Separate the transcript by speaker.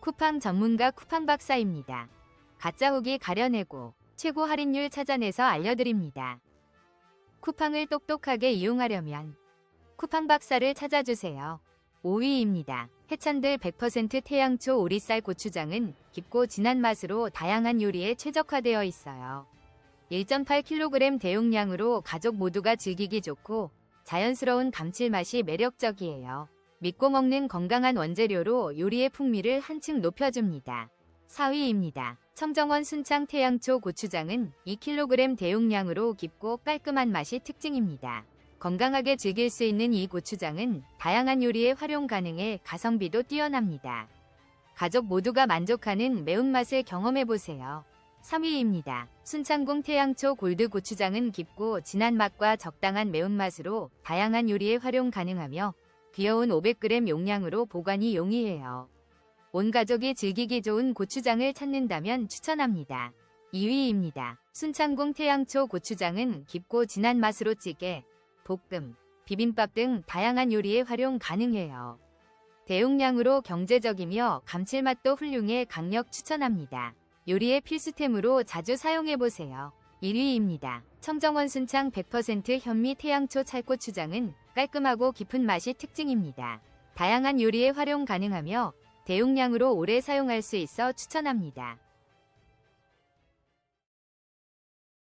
Speaker 1: 쿠팡 전문가 쿠팡 박사입니다. 가짜 후기 가려내고 최고 할인율 찾아내서 알려드립니다. 쿠팡을 똑똑하게 이용하려면 쿠팡 박사를 찾아주세요. 5위입니다. 해찬들 100% 태양초 오리쌀 고추장은 깊고 진한 맛으로 다양한 요리에 최적화되어 있어요. 1.8kg 대용량으로 가족 모두가 즐기기 좋고 자연스러운 감칠맛이 매력적이에요. 믿고 먹는 건강한 원재료로 요리의 풍미를 한층 높여줍니다. 4위입니다. 청정원 순창 태양초 고추장은 2kg 대용량으로 깊고 깔끔한 맛이 특징입니다. 건강하게 즐길 수 있는 이 고추장은 다양한 요리에 활용 가능해 가성비도 뛰어납니다. 가족 모두가 만족하는 매운맛을 경험해보세요. 3위입니다. 순창궁 태양초 골드 고추장은 깊고 진한 맛과 적당한 매운맛으로 다양한 요리에 활용 가능하며 귀여운 500g 용량으로 보관이 용이해요. 온 가족이 즐기기 좋은 고추장을 찾는다면 추천합니다. 2위입니다. 순창궁 태양초 고추장은 깊고 진한 맛으로 찌개, 볶음, 비빔밥 등 다양한 요리에 활용 가능해요. 대용량으로 경제적이며 감칠맛도 훌륭해 강력 추천합니다. 요리의 필수템으로 자주 사용해보세요. 1위입니다. 청정원 순창 100% 현미 태양초 찰고추장은 깔끔하고 깊은 맛이 특징입니다. 다양한 요리에 활용 가능하며 대용량으로 오래 사용할 수 있어 추천합니다.